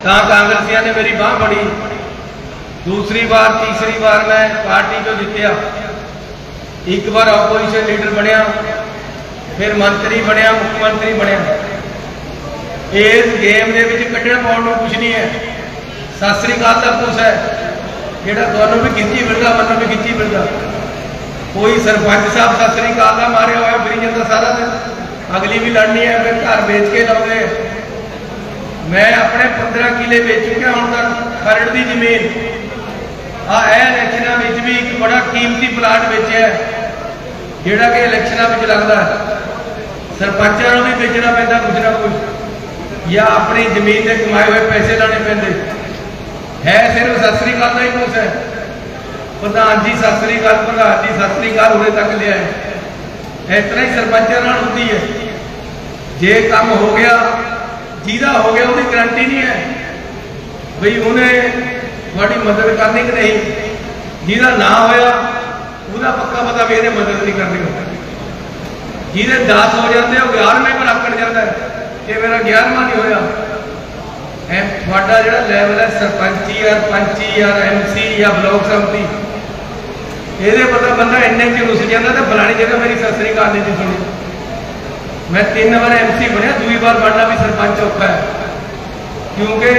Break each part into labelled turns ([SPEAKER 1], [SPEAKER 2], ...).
[SPEAKER 1] ਤਾਂ ਕਾਂਗਰਸੀਆਂ ਨੇ ਮੇਰੀ ਬਾਹ ਫੜੀ। ਦੂਸਰੀ ਵਾਰ, ਤੀਸਰੀ ਵਾਰ ਮੈਂ ਪਾਰਟੀ ਤੋਂ ਜਿੱਤਿਆ। ਇੱਕ ਵਾਰ ਆਪੋਜੀਸ਼ਨ ਲੀਡਰ ਬਣਿਆ, ਫਿਰ ਮੰਤਰੀ ਬਣਿਆ, ਮੁੱਖ ਮੰਤਰੀ ਬਣਿਆ। ਇਸ ਗੇਮ ਦੇ ਵਿੱਚ ਕੱਢਣ ਪਾਉਣ ਨੂੰ ਕੁਝ ਨਹੀਂ ਹੈ। ਸਤਿ ਸ੍ਰੀ ਅਕਾਲ ਦਾ ਕੁਛ ਹੈ। ਜਿਹੜਾ ਤੁਹਾਨੂੰ ਵੀ ਖਿੱਚੀ ਮਿਲਦਾ ਮੈਨੂੰ ਵੀ ਖਿੱਚੀ ਮਿਲਦਾ ਕੋਈ ਸਰਪੰਚ ਸਾਹਿਬ ਸਤਿ ਸ੍ਰੀ ਅਕਾਲ ਦਾ ਮਾਰਿਆ ਹੋਇਆ, ਫਿਰੀ ਜਾਂਦਾ ਸਾਰਾ ਦਿਨ। ਅਗਲੀ ਵੀ ਲੜਨੀ ਹੈ ਫਿਰ ਘਰ ਵੇਚ ਕੇ ਲਾਉਂਦੇ ਮੈਂ ਆਪਣੇ 15 ਕਿਲੇ ਵੇਚ ਚੁੱਕਿਆ, ਹੁਣ ਤੱਕ ਖਰੜ ਦੀ ਜ਼ਮੀਨ। ਆ ਇਹ ਇਲੈਕਸ਼ਨਾਂ ਵਿੱਚ ਵੀ ਇੱਕ ਬੜਾ ਕੀਮਤੀ ਪਲਾਟ ਵੇਚਿਆ ਜਿਹੜਾ ਕਿ ਇਲੈਕਸ਼ਨਾਂ ਵਿੱਚ ਲੱਗਦਾ ਸਰਪੰਚਾਂ ਨੂੰ ਵੀ ਵੇਚਣਾ ਪੈਂਦਾ ਕੁਝ ਨਾ ਕੁਝ ਜਾਂ ਆਪਣੀ ਜ਼ਮੀਨ ਦੇ ਕਮਾਏ ਹੋਏ ਪੈਸੇ ਲਾਣੇ ਪੈਂਦੇ। ਹੈ ਸਿਰਫ ਸਤਿ ਸ੍ਰੀ ਅਕਾਲ ਦਾ ਹੀ ਕੁਛ ਹੈ। ਪ੍ਰਧਾਨ ਜੀ, ਸਤਿ ਸ੍ਰੀ ਅਕਾਲ, ਪ੍ਰਧਾਨ ਜੀ, ਸਤਿ ਸ੍ਰੀ ਅਕਾਲ, ਉਰੇ ਤੱਕ ਲਿਆ ਹੈ ਇਸ ਤਰ੍ਹਾਂ ਹੀ ਸਰਪੰਚਾਂ ਨਾਲ ਹੁੰਦੀ ਹੈ। ਜੇ ਕੰਮ ਹੋ ਗਿਆ ਜਿਹਦਾ ਹੋ ਗਿਆ, ਉਹਦੀ ਗਰੰਟੀ ਨਹੀਂ ਹੈ। ਬਈ ਉਹਨੇ ਤੁਹਾਡੀ ਮਦਦ ਕਰਨੀ ਕਿ ਨਹੀਂ? ਜਿਹਦਾ ਨਾ ਹੋਇਆ, ਉਹਦਾ ਪੱਕਾ ਪਤਾ ਵੀ ਇਹਨੇ ਮਦਦ ਨਹੀਂ ਕਰਨੀ ਜਿਹਦੇ 10 ਹੋ ਜਾਂਦੇ ਉਹ 11ਵੇਂ ਪਰ ਆਕੜ ਜਾਂਦਾ ਹੈ। ਕਿ ਮੇਰਾ 11ਵਾਂ ਨਹੀਂ ਹੋਇਆ। ਐ ਤੁਹਾਡਾ ਜਿਹੜਾ ਲੈਵਲ ਹੈ, ਸਰਪੰਚੀ ਜਾਂ ਪੰਚੀ ਜਾਂ ਐਮਸੀ ਜਾਂ ਬਲਾਕ ਸੰਮਤੀ ਇਹਦੇ ਪਤਾ ਬੰਦਾ ਇੰਨੇ ਚ ਰੁੱਸ ਜਾਂਦਾ ਤਾਂ ਫਲਾਣੀ ਜਗ੍ਹਾ ਮੇਰੀ ਸਤਿ ਸ੍ਰੀ ਨਹੀਂ ਜੀ ਸੁਣੀ। ਮੈਂ ਤਿੰਨ ਵਾਰ ਐਮਸੀ ਬਣਿਆ ਦੂਜੀ ਵਾਰ ਬਣਨਾ ਵੀ ਸਰਪੰਚ ਔਖਾ ਹੈ। ਕਿਉਂਕਿ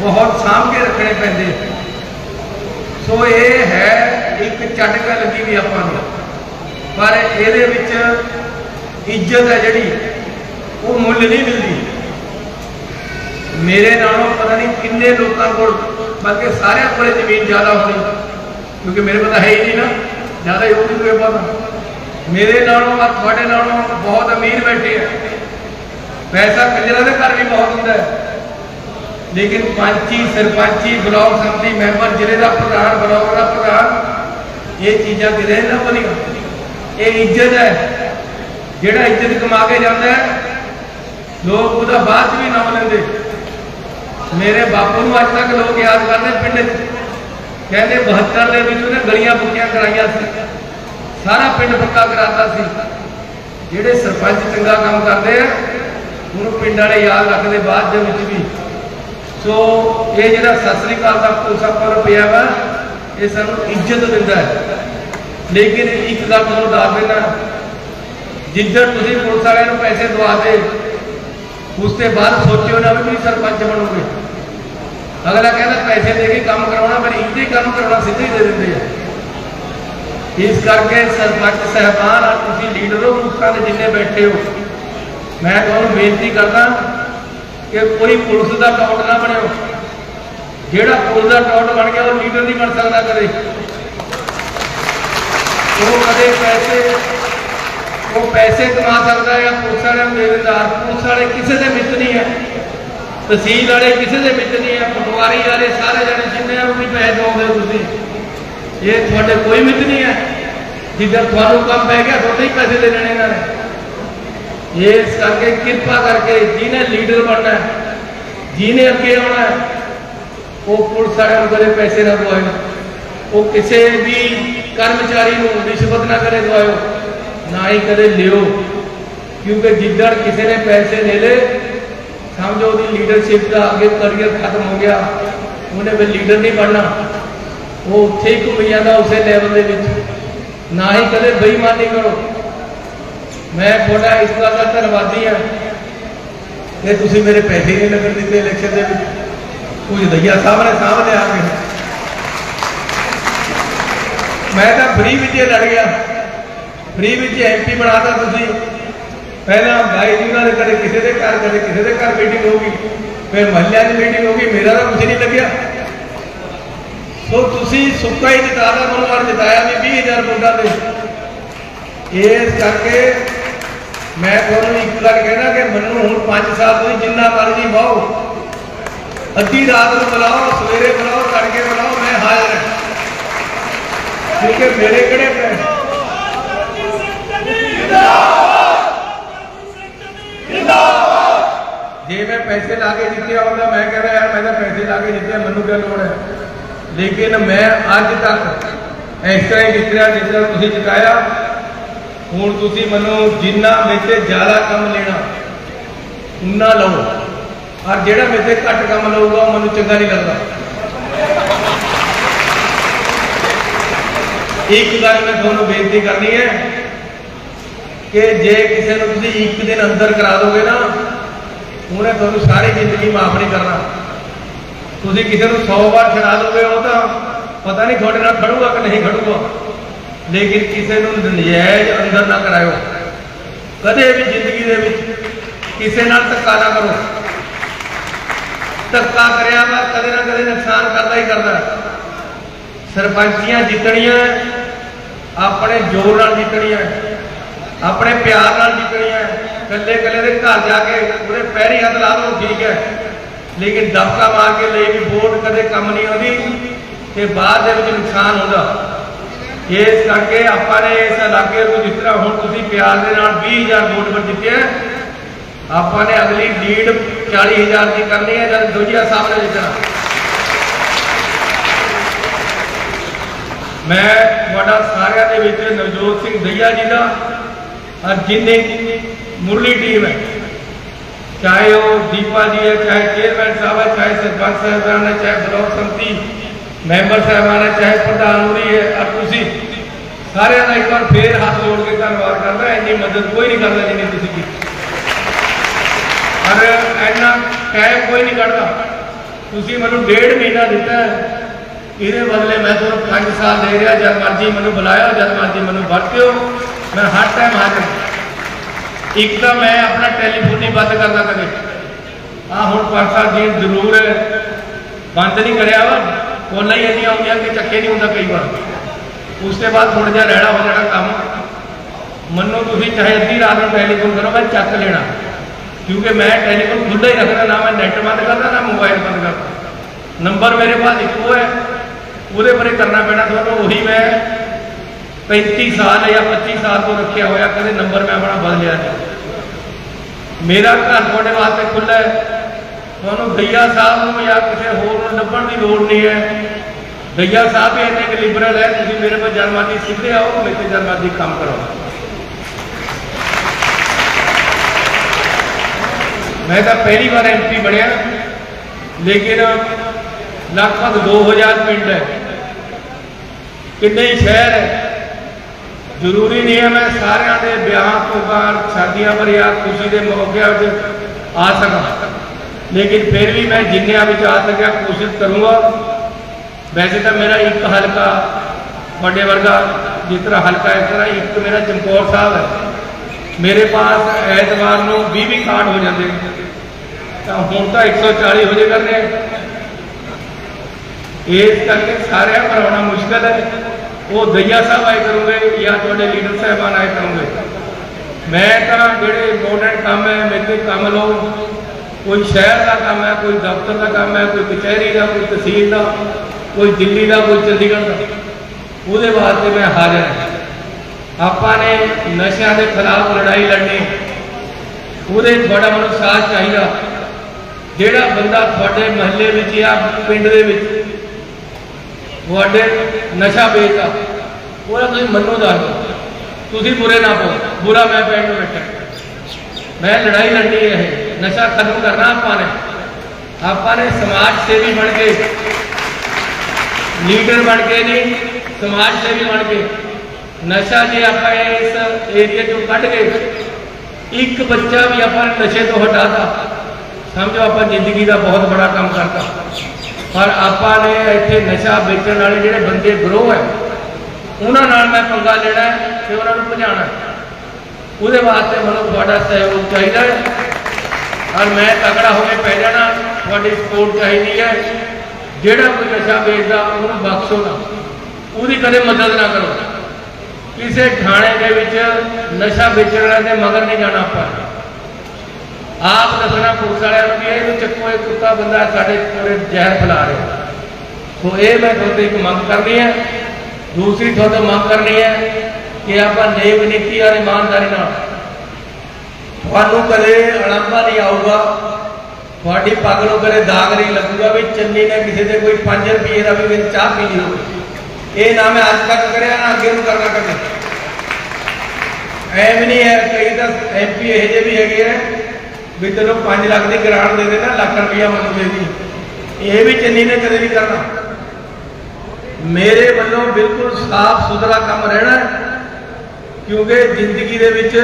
[SPEAKER 1] ਬਹੁਤ ਸਾਂਭ ਕੇ ਰੱਖਣੇ ਪੈਂਦੇ ਸੋ ਇਹ ਹੈ, ਇੱਕ ਚਟਕਾ ਲੱਗੀ ਵੀ ਆਪਾਂ ਨੂੰ। ਪਰ ਇਹਦੇ ਵਿੱਚ ਇੱਜ਼ਤ ਹੈ ਜਿਹੜੀ, ਉਹ ਮੁੱਲ ਨਹੀਂ ਮਿਲਦੀ। ਮੇਰੇ ਨਾਲੋਂ ਪਤਾ ਨਹੀਂ ਕਿੰਨੇ ਲੋਕਾਂ ਕੋਲ, ਬਲਕਿ ਸਾਰਿਆਂ ਕੋਲ ਜ਼ਮੀਨ ਜ਼ਿਆਦਾ ਹੋਣੀ ਕਿਉਂਕਿ ਮੇਰੇ ਕੋਲ ਤਾਂ ਹੈ ਹੀ ਨਹੀਂ ਨਾ, ਜ਼ਿਆਦਾ ਹੀ ਹੋਣੀ ਕੋਈ ਪਤਾ ਮੇਰੇ ਨਾਲੋਂ ਆ ਤੁਹਾਡੇ ਨਾਲੋਂ ਬਹੁਤ ਅਮੀਰ ਬੈਠੇ ਆ। ਪੈਸਾ ਕੰਜਰਾਂ ਦੇ ਘਰ ਵੀ ਬਹੁਤ ਹੁੰਦਾ ਹੈ। ਲੇਕਿਨ ਪੰਚੀ, ਸਰਪੰਚੀ, ਬਲਾਕ ਸੰਮਤੀ ਮੈਂਬਰ, ਜ਼ਿਲ੍ਹੇ ਦਾ ਪ੍ਰਧਾਨ, ਬਲਾਕ ਦਾ ਪ੍ਰਧਾਨ, ਇਹ ਚੀਜ਼ਾਂ ਕਿਤੇ ਨਾ ਬਣੀਆਂ ਇਹ ਇੱਜ਼ਤ ਹੈ। ਜਿਹੜਾ ਇੱਜ਼ਤ ਕਮਾ ਕੇ ਜਾਂਦਾ ਹੈ, ਲੋਕ ਉਹਦਾ ਬਾਅਦ 'ਚ ਵੀ ਨਾਮ ਲੈਂਦੇ। ਮੇਰੇ ਬਾਪੂ ਨੂੰ ਅੱਜ ਤੱਕ ਲੋਕ ਯਾਦ ਕਰਦੇ ਪਿੰਡ 'ਚ। ਕਹਿੰਦੇ 72 ਦੇ ਵਿੱਚ ਉਹਨੇ ਗਲੀਆਂ ਬੁੱਕੀਆਂ ਕਰਾਈਆਂ ਸੀ। ਸਾਰਾ ਪਿੰਡ ਪੱਕਾ ਕਰਾਤਾ ਸੀ। ਜਿਹੜੇ ਸਰਪੰਚ ਚੰਗਾ ਕੰਮ ਕਰਦੇ ਆ ਉਹਨੂੰ ਪਿੰਡ ਵਾਲੇ ਯਾਦ ਰੱਖਦੇ ਬਾਅਦ ਦੇ ਵਿੱਚ ਵੀ। ਸੋ ਇਹ ਜਿਹੜਾ ਸਤਿ ਸ੍ਰੀ ਅਕਾਲ ਦਾ ਕੋਸਾ ਪਰ ਪਿਆ ਵਾ, ਇਹ ਸਾਨੂੰ ਇੱਜ਼ਤ ਦਿੰਦਾ ਹੈ। ਲੇਕਿਨ ਇੱਕ ਗੱਲ ਤੁਹਾਨੂੰ ਦੱਸ ਦੇਣਾ ਜਿੱਦਣ ਤੁਸੀਂ ਪੁਲਿਸ ਵਾਲਿਆਂ ਨੂੰ ਪੈਸੇ ਦਵਾ ਦੇ, ਉਸ ਤੋਂ ਬਾਅਦ ਸੋਚਿਓ ਨਾ ਵੀ ਸਰਪੰਚ ਬਣੋਗੇ। ਅਗਲਾ ਕਹਿੰਦਾ ਪੈਸੇ ਦੇ ਕੇ ਕੰਮ ਕਰਾਉਣਾ, ਪਰ ਇੰਦੇ ਕੰਮ ਕਰਾਉਣਾ, ਸਿੱਧੇ ਹੀ ਦੇ ਦਿੰਦੇ ਆ। ਇਸ ਕਰਕੇ ਸਰਪੰਚ ਸਹਿਬਾਨ ਆ, ਤੁਸੀਂ ਲੀਡਰ ਹੋ ਮੁੱਖਾਂ ਦੇ ਜਿੰਨੇ ਬੈਠੇ ਹੋ, ਮੈਂ ਤੁਹਾਨੂੰ ਬੇਨਤੀ ਕਰਦਾ ਕਿ ਕੋਈ ਪੁਲਿਸ ਦਾ ਟੌਟ ਨਾ ਬਣਿਓ। ਜਿਹੜਾ ਪੁਲਿਸ ਦਾ ਟੌਟ ਬਣ ਗਿਆ, ਉਹ ਲੀਡਰ ਨਹੀਂ ਬਣ ਸਕਦਾ ਕਦੇ। ਉਹ ਕਦੇ ਪੈਸੇ, ਉਹ ਪੈਸੇ ਕਮਾ ਸਕਦਾ ਹੈ ਪੁਲਿਸ ਵਾਲਿਆਂ ਨੂੰ ਦੇ ਦਿੰਦਾ। ਪੁਲਿਸ ਵਾਲੇ ਕਿਸੇ ਦੇ ਮਿੱਤ ਨਹੀਂ ਹੈ। ਤਹਿਸੀਲ ਵਾਲੇ ਕਿਸੇ ਦੇ ਮਿੱਤ ਨਹੀਂ ਹੈ। ਪਟਵਾਰੀ ਵਾਲੇ ਸਾਰੇ ਜਣੇ ਜਿੰਨੇ ਆ, ਉਹ ਵੀ ਪੈਸੇ ਦੋਗੇ ਤੁਸੀਂ। ਇਹ ਤੁਹਾਡੇ ਕੋਈ ਮਿੱਤ ਨਹੀਂ ਹੈ, ਜਿੱਦਾਂ ਤੁਹਾਨੂੰ ਕੰਮ ਪੈ ਗਿਆ, ਤੁਹਾਡੇ ਹੀ ਪੈਸੇ ਦੇ ਲੈਣੇ ਇਹਨਾਂ ਨੇ। ਇਸ ਕਰਕੇ ਕਿਰਪਾ ਕਰਕੇ ਜਿਹਨੇ ਲੀਡਰ ਬਣਨਾ ਜਿਹਨੇ ਅੱਗੇ ਆਉਣਾ ਉਹ ਪੁਲਿਸ ਵਾਲਿਆਂ ਨੂੰ ਕਦੇ ਪੈਸੇ ਨਾ ਦਵਾਇਓ ਉਹ ਕਿਸੇ ਵੀ ਕਰਮਚਾਰੀ ਨੂੰ ਰਿਸ਼ਵਤ ਨਾ ਕਰੇ ਦਵਾਇਓ ਨਾ ਹੀ ਕਦੇ ਲਿਓ। ਕਿਉਂਕਿ ਜਿੱਦਣ ਕਿਸੇ ਨੇ ਪੈਸੇ ਲੈ ਲੇ ਸਮਝੋ ਉਹਦੀ ਲੀਡਰਸ਼ਿਪ ਦਾ ਅੱਗੇ ਕਰੀਅਰ ਖਤਮ ਹੋ ਗਿਆ, ਉਹਨੇ ਵੀ ਲੀਡਰ ਨਹੀਂ ਬਣਨਾ। ਉਹ ਉੱਥੇ ਹੀ ਘੁੰਮ ਜਾਂਦਾ ਉਸੇ ਲੈਵਲ ਦੇ ਵਿੱਚ। ਨਾ ਹੀ ਕਦੇ ਬੇਈਮਾਨੀ ਕਰੋ। ਮੈਂ ਤੁਹਾਡਾ ਇਸ ਗੱਲ ਦਾ ਧੰਨਵਾਦੀ ਹਾਂ ਕਿ ਤੁਸੀਂ ਮੇਰੇ ਪੈਸੇ ਨਹੀਂ ਲੱਗਣ ਦਿੱਤੇ ਇਲੈਕਸ਼ਨ ਦੇ ਵਿੱਚ। ਕੁਝ ਦਈਆ ਸਾਹਿਬ ਨੇ ਸਾਹਮਣੇ ਆ ਕੇ। ਮੈਂ ਤਾਂ ਫ੍ਰੀ ਵਿੱਚ ਲੜ ਗਿਆ। ਫ੍ਰੀ ਵਿੱਚ ਐਮਪੀ ਬਣਾਤਾ ਤੁਸੀਂ। ਪਹਿਲਾਂ ਭਾਈ ਜੀ ਨਾਲ ਕਦੇ ਕਿਸੇ ਦੇ ਘਰ, ਕਦੇ ਕਿਸੇ ਦੇ ਘਰ ਮੀਟਿੰਗ ਹੋਗੀ ਫਿਰ ਮਹੱਲਿਆਂ ਦੀ ਮੀਟਿੰਗ ਹੋਗੀ ਮੇਰਾ ਤਾਂ ਕੁਝ ਨਹੀਂ ਲੱਗਿਆ। ਸੋ ਤੁਸੀਂ ਸੁੱਕਾ ਹੀ ਜਿਤਾਦਾ ਮੈਨੂੰ ਅੱਜ ਜਿਤਾਇਆ ਵੀ 20000 ਵੋਟਾਂ ਦੇ ਇਸ ਕਰਕੇ ਮੈਂ ਤੁਹਾਨੂੰ ਇੱਕ ਗੱਲ ਕਹਿਣਾ ਕਿ ਮੈਨੂੰ ਹੁਣ 5 ਸਾਲ ਤੋਂ ਜਿੰਨਾ ਮਰਜ਼ੀ ਬਾਹੋ ਅੱਧੀ ਰਾਤ ਨੂੰ ਬੁਲਾਓ, ਸਵੇਰੇ ਬੁਲਾਓ, ਤੜਕੇ ਬੁਲਾਓ, ਮੈਂ ਹਾਜ਼ਰ ਹਾਂ। ਕਿਉਂਕਿ ਮੇਰੇ ਕਿਹੜੇ ਪੈਸੇ? ਜੇ ਮੈਂ ਪੈਸੇ ਲਾ ਕੇ ਜਿੱਤਿਆ ਹੁੰਦਾ ਮੈਂ ਕਹਿੰਦਾ ਯਾਰ ਮੈਂ ਤਾਂ ਪੈਸੇ ਲਾ ਕੇ ਜਿੱਤਿਆ ਮੈਨੂੰ ਕੀ ਲੋੜ ਹੈ? ਲੇਕਿਨ ਮੈਂ ਅੱਜ ਤੱਕ ਇਸ ਤਰ੍ਹਾਂ ਹੀ ਜਿੱਤਿਆ ਜਿਸ ਤਰ੍ਹਾਂ ਤੁਸੀਂ ਜਿਤਾਇਆ। ਹੁਣ ਤੁਸੀਂ ਮੈਨੂੰ ਜਿੰਨਾ ਮੇਰੇ ਜ਼ਿਆਦਾ ਕੰਮ ਲੈਣਾ, ਉਨਾ ਲਓ। ਔਰ ਜਿਹੜਾ ਮੇਰੇ ਘੱਟ ਕੰਮ ਲਊਗਾ, ਉਹ ਮੈਨੂੰ ਚੰਗਾ ਨਹੀਂ ਲੱਗਦਾ। ਇੱਕ ਗੱਲ ਮੈਂ ਤੁਹਾਨੂੰ ਬੇਨਤੀ ਕਰਨੀ ਹੈ ਕਿ ਜੇ ਕਿਸੇ ਨੂੰ ਤੁਸੀਂ ਇੱਕ ਦਿਨ ਅੰਦਰ ਕਰਾ ਦੋਗੇ ਨਾ, ਉਹਨੇ ਤੁਹਾਨੂੰ ਸਾਰੀ ਜ਼ਿੰਦਗੀ ਮਾਫ ਨਹੀਂ ਕਰਨਾ। ਤੁਸੀਂ ਕਿਸੇ ਨੂੰ 100 ਵਾਰ ਛਡਾ ਦੋਗੇ, ਉਹ ਤਾਂ ਪਤਾ ਨਹੀਂ ਤੁਹਾਡੇ ਨਾਲ ਖੜੂਗਾ ਕਿ ਨਹੀਂ ਖੜੂਗਾ। ਲੇਕਿਨ ਕਿਸੇ ਨੂੰ ਨਜਾਇਜ਼ ਅੰਦਰ ਨਾ ਕਰਾਇਓ। ਕਦੇ ਵੀ ਜ਼ਿੰਦਗੀ ਦੇ ਵਿੱਚ ਕਿਸੇ ਨਾਲ ਧੱਕਾ ਨਾ ਕਰੋ। ਧੱਕਾ ਕਰਿਆ ਵਾ ਕਦੇ ਨਾ ਕਦੇ ਨੁਕਸਾਨ ਕਰਦਾ ਹੀ ਕਰਦਾ ਸਰਪੰਚੀਆਂ ਜਿੱਤਣੀਆਂ ਆਪਣੇ ਜ਼ੋਰ ਨਾਲ ਜਿੱਤਣੀਆਂ ਆਪਣੇ ਪਿਆਰ ਨਾਲ ਜਿੱਤਣੀਆਂ ਕੱਲੇ ਕੱਲੇ ਦੇ ਘਰ ਜਾ ਕੇ ਉਹਦੇ ਪੈਰੀ ਹੱਥ ਲਾ ਦੋ ਠੀਕ ਹੈ। ਲੇਕਿਨ ਦਬਕਾ ਮਾਰ ਕੇ ਲਈ ਵੀ ਵੋਟ ਕਦੇ ਕੰਮ ਨਹੀਂ ਆਉਂਦੀ ਤੇ ਬਾਅਦ ਦੇ ਵਿੱਚ ਨੁਕਸਾਨ ਹੁੰਦਾ। ਇਸ ਕਰਕੇ ਆਪਾਂ ਨੇ ਇਸ ਇਲਾਕੇ ਨੂੰ ਜਿਸ ਤਰ੍ਹਾਂ ਹੁਣ ਤੁਸੀਂ ਪਿਆਰ ਦੇ ਨਾਲ 20000 ਵੋਟ ਪਰ ਜਿੱਤਿਆ ਆਪਾਂ ਨੇ ਅਗਲੀ ਲੀਡ 40000 ਦੀ ਕਰਨੀ ਹੈ, ਜਦ ਦੂਜੀਆ ਸਾਹਿਬ ਨੇ ਜਿੱਤਣਾ। ਮੈਂ ਤੁਹਾਡਾ ਸਾਰਿਆਂ ਦੇ ਵਿੱਚ ਨਵਜੋਤ ਸਿੰਘ ਦਈਆ ਜੀ ਦਾ ਔਰ ਜਿੰਨੇ ਮੁਰਲੀ ਟੀਮ ਹੈ। ਚਾਹੇ ਉਹ ਦੀਪਾ ਜੀ ਹੈ, ਚਾਹੇ ਚੇਅਰਮੈਨ ਸਾਹਿਬ ਹੈ, ਚਾਹੇ ਸਰਪੰਚ ਸਾਹਿਬਾਨ ਹੈ, ਚਾਹੇ ਬਲਾਕ ਸੰਮਤੀ ਮੈਂਬਰ ਸਾਹਿਬਾਨ ਹੈ, ਚਾਹੇ ਪ੍ਰਧਾਨ ਹੋਰੀ ਹੈ ਔਰ ਤੁਸੀਂ ਸਾਰਿਆਂ ਦਾ ਇੱਕ ਵਾਰ ਫੇਰ ਹੱਥ ਜੋੜ ਕੇ ਧੰਨਵਾਦ ਕਰਦਾ, ਇੰਨੀ ਮਦਦ ਕੋਈ ਨਹੀਂ ਕਰਦਾ ਜਿੰਨੀ ਤੁਸੀਂ ਕੀਤੀ। ਪਰ ਇੰਨਾ ਟਾਈਮ ਕੋਈ ਨਹੀਂ ਕੱਢਦਾ। ਤੁਸੀਂ ਮੈਨੂੰ ਡੇਢ ਮਹੀਨਾ ਦਿੱਤਾ ਇਹਦੇ ਬਦਲੇ ਮੈਂ ਤੁਹਾਨੂੰ 5 ਸਾਲ ਦੇ ਰਿਹਾ, ਜਦ ਮਰਜ਼ੀ ਮੈਨੂੰ ਬੁਲਾਇਆ ਜਦ ਮਰਜ਼ੀ ਮੈਨੂੰ ਵਰਤਿਓ, ਮੈਂ ਹਰ ਟਾਈਮ ਹਾਜ਼ਰ ਇੱਕ ਤਾਂ ਮੈਂ ਆਪਣਾ ਟੈਲੀਫੋਨ ਨਹੀਂ ਬੰਦ ਕਰਦਾ ਕਦੇ ਆ ਹੁਣ ਪੰਜ ਸਾਲ ਦੀ ਜ਼ਰੂਰ ਬੰਦ ਨਹੀਂ ਕਰਿਆ ਵਾ। ਕੋਲਾਂ ਹੀ ਇੰਨੀਆਂ ਆਉਂਦੀਆਂ ਕਿ ਚੱਕੇ ਨਹੀਂ ਹੁੰਦਾ ਕਈ ਵਾਰ। ਉਸ ਤੋਂ ਬਾਅਦ ਥੋੜਾ ਜਿਹਾ ਰਹਿਣਾ ਹੋ ਜਾਣਾ ਕੰਮ। ਮੰਨੋ ਤੁਸੀਂ ਚਾਹੇ ਅੱਧੀ ਰਾਤ ਨੂੰ ਟੈਲੀਫੋਨ ਕਰੋ, ਮੈਂ ਚੱਕ ਲੈਣਾ। ਕਿਉਂਕਿ ਮੈਂ ਟੈਲੀਫੋਨ ਖੁੱਲ੍ਹਾ ਹੀ ਰੱਖਦਾ, ਨਾ ਮੈਂ ਨੈਟ ਬੰਦ ਕਰਦਾ, ਨਾ ਮੋਬਾਈਲ ਬੰਦ ਕਰਦਾ। ਨੰਬਰ ਮੇਰੇ ਪਾਸ ਇੱਕੋ ਹੈ। ਉਹਦੇ ਬਾਰੇ ਕਰਨਾ ਪੈਣਾ ਤੁਹਾਨੂੰ। ਉਹੀ ਮੈਂ 35 ਸਾਲ ਜਾਂ 25 ਸਾਲ ਤੋਂ ਰੱਖਿਆ ਹੋਇਆ। ਕਦੇ ਨੰਬਰ ਮੈਂ ਆਪਣਾ ਬਦਲਿਆ ਨਹੀਂ। ਮੇਰਾ ਘਰ ਤੁਹਾਡੇ ਵਾਸਤੇ ਖੁੱਲ੍ਹਾ ਹੈ। ਤੁਹਾਨੂੰ ਦਈਆ ਸਾਹਿਬ ਨੂੰ ਜਾਂ ਕਿਸੇ ਹੋਰ ਨੂੰ ਲੱਭਣ ਦੀ ਲੋੜ ਨਹੀਂ ਹੈ। ਦਈਆ ਸਾਹਿਬ ਵੀ ਇੰਨੇ ਕੁ ਲਿਬਰਲ ਹੈ, ਤੁਸੀਂ ਮੇਰੇ ਕੋਲ ਜਨਮਾਦੀ ਸਿੱਧੇ ਆਓ ਮੇਰੇ ਤੇ ਜਨਮਾਦੀ ਕੰਮ ਕਰੋ ਮੈਂ ਤਾਂ ਪਹਿਲੀ ਵਾਰ ਐਮਪੀ ਬਣਿਆ, ਲੇਕਿਨ ਲਗਭਗ 2000 ਪਿੰਡ ਹੈ। ਕਿੰਨੇ ਸ਼ਹਿਰ ਹੈ। ਜ਼ਰੂਰੀ ਨਹੀਂ ਹੈ ਮੈਂ ਸਾਰਿਆਂ ਦੇ ਵਿਆਹ ਤੋਂ ਬਾਅਦ ਸ਼ਾਦੀਆਂ ਭਰਿਆ ਖੁਸ਼ੀ ਦੇ ਮੌਕਿਆਂ ਵਿੱਚ ਆ ਸਕਾਂ। ਲੇਕਿਨ ਫਿਰ ਵੀ ਮੈਂ ਜਿੰਨਿਆਂ ਵਿੱਚ ਆ ਸਕਿਆ, ਕੋਸ਼ਿਸ਼ ਕਰੂੰਗਾ। ਵੈਸੇ ਤਾਂ ਮੇਰਾ ਇੱਕ ਹਲਕਾ ਵੱਡੇ ਵਰਗਾ, ਜਿਸ ਤਰ੍ਹਾਂ ਹਲਕਾ ਇਸ ਤਰ੍ਹਾਂ ਇੱਕ ਮੇਰਾ ਚਮਕੌਰ ਸਾਹਿਬ ਹੈ। ਮੇਰੇ ਪਾਸ ਐਤਵਾਰ ਨੂੰ 20 20 ਕਾਰਡ ਹੋ ਜਾਂਦੇ ਤਾਂ ਹੁਣ ਤਾਂ 140 ਹੋ ਜੇ ਕਰਨੇ। ਇਸ ਕਰਕੇ ਸਾਰਿਆਂ ਭਰਾਉਣਾ ਮੁਸ਼ਕਲ ਹੈ। ਉਹ ਦਈਆ ਸਾਹਿਬ ਆਏ ਕਰੂੰਗੇ ਜਾਂ ਤੁਹਾਡੇ ਲੀਡਰ ਸਾਹਿਬਾਨ ਆਏ ਕਰੂੰਗੇ। ਮੈਂ ਤਾਂ ਜਿਹੜੇ ਇੰਪੋਰਟੈਂਟ ਕੰਮ ਹੈ, ਮੇਰੇ ਕੰਮ ਲਓ। ਕੋਈ ਸ਼ਹਿਰ ਦਾ ਕੰਮ ਹੈ, ਕੋਈ ਦਫ਼ਤਰ ਦਾ ਕੰਮ ਹੈ, ਕੋਈ ਕਚਹਿਰੀ ਦਾ, ਕੋਈ ਤਹਿਸੀਲ ਦਾ, ਕੋਈ ਦਿੱਲੀ ਦਾ, ਕੋਈ ਚੰਡੀਗੜ੍ਹ ਦਾ। ਉਹਦੇ ਵਾਸਤੇ ਮੈਂ ਹਾਜ਼ਰ ਹਾਂ। ਆਪਾਂ ਨੇ ਨਸ਼ਿਆਂ ਦੇ ਖਿਲਾਫ ਲੜਾਈ ਲੜਨੀ। ਉਹਦੇ ਤੁਹਾਡਾ ਮੈਨੂੰ ਸਾਥ ਚਾਹੀਦਾ। ਜਿਹੜਾ ਬੰਦਾ ਤੁਹਾਡੇ ਮਹੱਲੇ ਵਿੱਚ ਜਾਂ ਪਿੰਡ ਦੇ ਵਿੱਚ ਤੁਹਾਡੇ ਨਸ਼ਾ ਵੇਚਦਾ। ਉਹਦਾ ਤੁਸੀਂ ਮੰਨੋ ਦੱਸ ਦਿਓ ਤੁਸੀਂ ਬੁਰੇ ਨਾ ਪਾਓ ਬੁਰਾ ਮੈਂ ਪੈਣ ਨੂੰ ਬੈਠਾ। ਮੈਂ ਲੜਾਈ ਲੜਨੀ ਹੈ ਇਹ। ਨਸ਼ਾ ਖਤਮ ਕਰਨਾ ਆਪਾਂ ਨੇ। ਆਪਾਂ ਨੇ ਸਮਾਜ ਸੇਵੀ ਬਣ ਕੇ। ਲੀਡਰ ਬਣ ਕੇ ਨਹੀਂ, ਸਮਾਜ ਸੇਵੀ ਬਣ ਕੇ। ਨਸ਼ਾ ਜੇ ਆਪਾਂ ਇਸ ਏਰੀਆ ਚੋਂ ਕੱਢ ਕੇ, ਇੱਕ ਬੱਚਾ ਵੀ ਆਪਾਂ ਨਸ਼ੇ ਤੋਂ ਹਟਾਤਾ। ਸਮਝੋ ਆਪਾਂ ਜ਼ਿੰਦਗੀ ਦਾ ਬਹੁਤ ਬੜਾ ਕੰਮ ਕਰਤਾ। ਪਰ ਆਪਾਂ ਨੇ ਇੱਥੇ ਨਸ਼ਾ ਵੇਚਣ ਵਾਲੇ ਜਿਹੜੇ ਬੰਦੇ ਗਰੋਹ ਹੈ, ਉਹਨਾਂ ਨਾਲ ਮੈਂ ਪੰਗਾ ਲੈਣਾ ਹੈ ਤੇ ਉਹਨਾਂ ਨੂੰ ਭਜਾਣਾ ਉਹਦੇ ਵਾਸਤੇ ਮੈਨੂੰ ਤੁਹਾਡਾ ਸਹਿਯੋਗ ਚਾਹੀਦਾ ਹੈ। ਔਰ ਮੈਂ ਤਗੜਾ ਹੋ ਕੇ ਪੈ ਜਾਣਾ, ਤੁਹਾਡੀ ਸਪੋਰਟ ਚਾਹੀਦੀ ਹੈ। ਜਿਹੜਾ ਕੋਈ ਨਸ਼ਾ ਵੇਚਦਾ, ਉਹਨੂੰ ਬਖਸ਼ੋ ਨਾ। ਉਹਦੀ ਕਦੇ ਮਦਦ ਨਾ ਕਰੋ। ਕਿਸੇ ਥਾਣੇ ਦੇ ਵਿੱਚ ਨਸ਼ਾ ਵੇਚਣ ਵਾਲਿਆਂ ਦੇ ਮਗਰ ਨਹੀਂ ਜਾਣਾ ਆਪਾਂ। ਆਪ ਦੱਸਣਾ ਪੁਲਿਸ ਵਾਲਿਆਂ ਨੂੰ ਵੀ ਇਹਨੂੰ ਚੱਕੋ, ਇਹ ਕੁੱਤਾ ਬੰਦਾ ਸਾਡੇ ਕੋਲੇ ਜ਼ਹਿਰ ਫੈਲਾ ਰਿਹਾ। ਸੋ ਇਹ ਮੈਂ ਤੁਹਾਡੇ ਇੱਕ ਮੰਗ ਕਰਨੀ ਹੈ। ਦੂਸਰੀ ਤੁਹਾਡੇ ਮੰਗ ਕਰਨੀ ਹੈ ਕਿ ਆਪਾਂ ਨੇਕ ਨੀਤੀ ਔਰ ਇਮਾਨਦਾਰੀ ਨਾਲ ਤੁਹਾਨੂੰ ਕਦੇ ਅਲੰਬਾ ਨਹੀਂ ਆਊਗਾ, ਤੁਹਾਡੀ ਪੱਗ ਨੂੰ ਕਦੇ ਦਾਗ ਨਹੀਂ ਲੱਗੂਗਾ ਵੀ ਚੰਨੀ ਨੇ ਕਿਸੇ ਦੇ ਕੋਈ 5 ਰੁਪਏ ਦਾ ਵੀ ਮੈਨੂੰ ਚਾਹ ਪੀ ਲਈ ਇਹ ਨਾ ਮੈਂ ਅੱਜ ਤੱਕ ਕਰਿਆ, ਨਾ ਅੱਗੇ ਨੂੰ ਕਰਨਾ ਕਦੇ। ਐ ਨਹੀਂ ਹੈ, ਕਈ ਤਾਂ ਐਮਪੀ ਇਹੋ ਜਿਹੇ ਵੀ ਹੈਗੇ ਆ ਵੀ ਤੈਨੂੰ 5 ਲੱਖ ਦੀ ਗ੍ਰਾਂਟ ਦੇ ਦੇਣਾ ਲੱਖ ਰੁਪਇਆ ਮੈਨੂੰ ਦੇ ਦੀ ਇਹ ਵੀ ਚੰਨੀ ਨੇ ਕਦੇ ਨਹੀਂ ਕਰਨਾ। ਮੇਰੇ ਵੱਲੋਂ ਬਿਲਕੁਲ ਸਾਫ਼ ਸੁਥਰਾ ਕੰਮ ਰਹਿਣਾ ਕਿਉਂਕਿ ਜ਼ਿੰਦਗੀ ਦੇ ਵਿੱਚ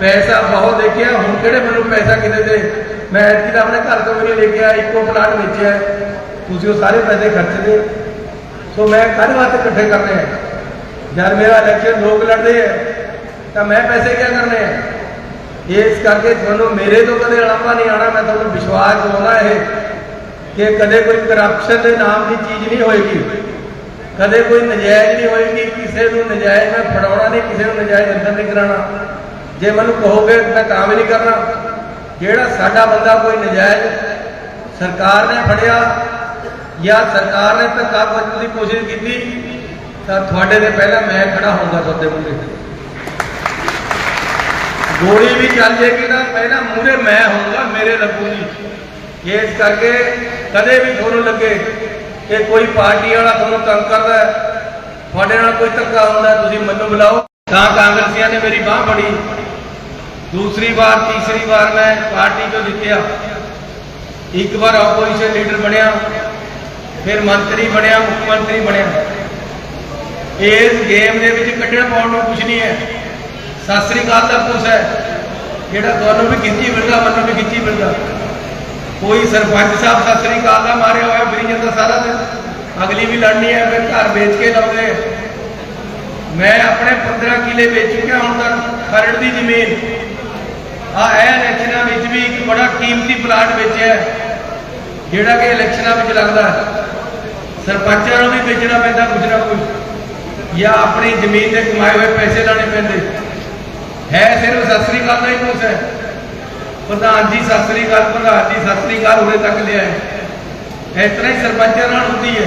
[SPEAKER 1] ਪੈਸਾ ਬਹੁਤ ਦੇਖਿਆ, ਹੁਣ ਕਿਹੜੇ ਮੈਨੂੰ ਪੈਸਾ ਕਿਤੇ ਦੇ ਮੈਂ ਐਤਕੀ ਤਾਂ ਆਪਣੇ ਘਰ ਤੋਂ ਵੀ ਨਹੀਂ ਲੈ ਕੇ ਆਇਆ ਇੱਕੋ ਪਲਾਟ ਵੇਚਿਆ ਤੁਸੀਂ ਉਹ ਸਾਰੇ ਪੈਸੇ ਖਰਚਦੇ ਸੋ ਮੈਂ ਕਾਹਦੇ ਵਾਸਤੇ ਇਕੱਠੇ ਕਰਨੇ ਆ। ਜਦ ਮੇਰਾ ਇਲੈਕਸ਼ਨ ਲੋਕ ਲੜਦੇ ਆ, ਤਾਂ ਮੈਂ ਪੈਸੇ ਕਿਆ ਕਰਨੇ ਆ? ਇਸ ਕਰਕੇ ਤੁਹਾਨੂੰ ਮੇਰੇ ਤੋਂ ਕਦੇ ਅਲੰਬਾ ਨਹੀਂ ਆਣਾ ਮੈਂ ਤੁਹਾਨੂੰ ਵਿਸ਼ਵਾਸ ਦਿਵਾਉਣਾ ਇਹ ਕਿ ਕਦੇ ਕੋਈ ਕਰਪਸ਼ਨ ਦੇ ਨਾਮ ਦੀ ਚੀਜ਼ ਨਹੀਂ ਹੋਏਗੀ। ਕਦੇ ਕੋਈ ਨਜਾਇਜ਼ ਨਹੀਂ ਹੋਏਗੀ। ਕਿਸੇ ਨੂੰ ਨਜਾਇਜ਼ ਮੈਂ ਫੜਾਉਣਾ ਨਹੀਂ, ਕਿਸੇ ਨੂੰ ਨਜਾਇਜ਼ ਅੰਦਰ ਨਹੀਂ ਕਰਾਉਣਾ। ਜੇ ਮੈਨੂੰ ਕਹੋਗੇ ਮੈਂ ਕੰਮ ਨਹੀਂ ਕਰਨਾ। ਜਿਹੜਾ ਸਾਡਾ ਬੰਦਾ ਕੋਈ ਨਜਾਇਜ਼ ਸਰਕਾਰ ਨੇ ਫੜਿਆ ਜਾਂ ਸਰਕਾਰ ਨੇ ਧੱਕਾ ਕਰਨ ਦੀ ਕੋਸ਼ਿਸ਼ ਕੀਤੀ, ਤਾਂ ਤੁਹਾਡੇ ਦੇ ਪਹਿਲਾਂ ਮੈਂ ਖੜਾ ਹੋਊਗਾ ਤੁਹਾਡੇ ਮੂਹਰੇ ਗੋਲੀ ਵੀ ਚੱਲ ਜੇਗੀ ਨਾ ਪਹਿਲਾਂ ਮੂਹਰੇ ਮੈਂ ਹੋਊਗਾ, ਮੇਰੇ ਲੱਗੂ ਜੀ ਇਸ ਕਰਕੇ ਕਦੇ ਵੀ ਤੁਹਾਨੂੰ ਲੱਗੇ ਕਿ ਕੋਈ ਪਾਰਟੀ ਵਾਲਾ ਤੁਹਾਨੂੰ ਤੰਗ ਕਰਦਾ ਤੁਹਾਡੇ ਨਾਲ ਕੋਈ ਧੱਕਾ ਹੁੰਦਾ ਤੁਸੀਂ ਮੈਨੂੰ ਬੁਲਾਓ। ਤਾਂ ਕਾਂਗਰਸੀਆਂ ਨੇ ਮੇਰੀ ਬਾਹ ਫੜੀ। ਦੂਸਰੀ ਵਾਰ, ਤੀਸਰੀ ਵਾਰ ਮੈਂ ਪਾਰਟੀ ਤੋਂ ਜਿੱਤਿਆ। ਇੱਕ ਵਾਰ ਆਪੋਜੀਸ਼ਨ ਲੀਡਰ ਬਣਿਆ, ਫਿਰ ਮੰਤਰੀ ਬਣਿਆ, ਮੁੱਖ ਮੰਤਰੀ ਬਣਿਆ। ਇਸ ਗੇਮ ਦੇ ਵਿੱਚ ਕੱਢਣ ਪਾਉਣ ਨੂੰ ਕੁਝ ਨਹੀਂ ਹੈ। ਸਤਿ ਸ੍ਰੀ ਅਕਾਲ ਦਾ ਪੁੱਛ ਹੈ। ਜਿਹੜਾ ਤੁਹਾਨੂੰ ਵੀ ਗਿੱਚੀ ਮਿਲਦਾ, ਮੈਨੂੰ ਵੀ ਗਿੱਚੀ ਮਿਲਦਾ। ਕੋਈ ਸਰਪੰਚ ਸਾਹਿਬ ਸਤਿ ਸ੍ਰੀ ਅਕਾਲ ਦਾ ਮਾਰਿਆ ਹੋਇਆ, ਫਿਰੀ ਜਾਂਦਾ ਸਾਰਾ ਦਿਨ। ਅਗਲੀ ਵੀ ਲੜਨੀ ਹੈ, ਫਿਰ ਘਰ ਵੇਚ ਕੇ ਲਾਉਂਦੇ। ਮੈਂ ਆਪਣੇ 15 ਕਿਲੇ ਵੇਚ ਚੁੱਕਿਆ, ਹੁਣ ਤੱਕ ਖਰੜ ਦੀ ਜ਼ਮੀਨ। ਆ ਇਹ ਇਲੈਕਸ਼ਨਾਂ ਵਿੱਚ ਵੀ ਇੱਕ ਬੜਾ ਕੀਮਤੀ ਪਲਾਟ ਵੇਚਿਆ ਜਿਹੜਾ ਕਿ ਇਲੈਕਸ਼ਨਾਂ ਵਿੱਚ ਲੱਗਦਾ ਸਰਪੰਚਾਂ ਨੂੰ ਵੀ ਵੇਚਣਾ ਪੈਂਦਾ, ਕੁਝ ਨਾ ਕੁਝ। ਜਾਂ ਆਪਣੀ ਜ਼ਮੀਨ ਦੇ ਕਮਾਏ ਹੋਏ ਪੈਸੇ ਲਾਣੇ ਪੈਂਦੇ। ਹੈ ਸਿਰਫ ਸਤਿ ਸ੍ਰੀ ਅਕਾਲ ਦਾ ਹੀ ਕੁਛ ਹੈ। ਪ੍ਰਧਾਨ ਜੀ, ਸਤਿ ਸ੍ਰੀ ਅਕਾਲ, ਪ੍ਰਧਾਨ ਜੀ, ਸਤਿ ਸ੍ਰੀ ਅਕਾਲ ਉਰੇ ਤੱਕ ਲਿਆ ਹੈ। ਇਸ ਤਰ੍ਹਾਂ ਹੀ ਸਰਪੰਚਾਂ ਨਾਲ ਹੁੰਦੀ ਹੈ।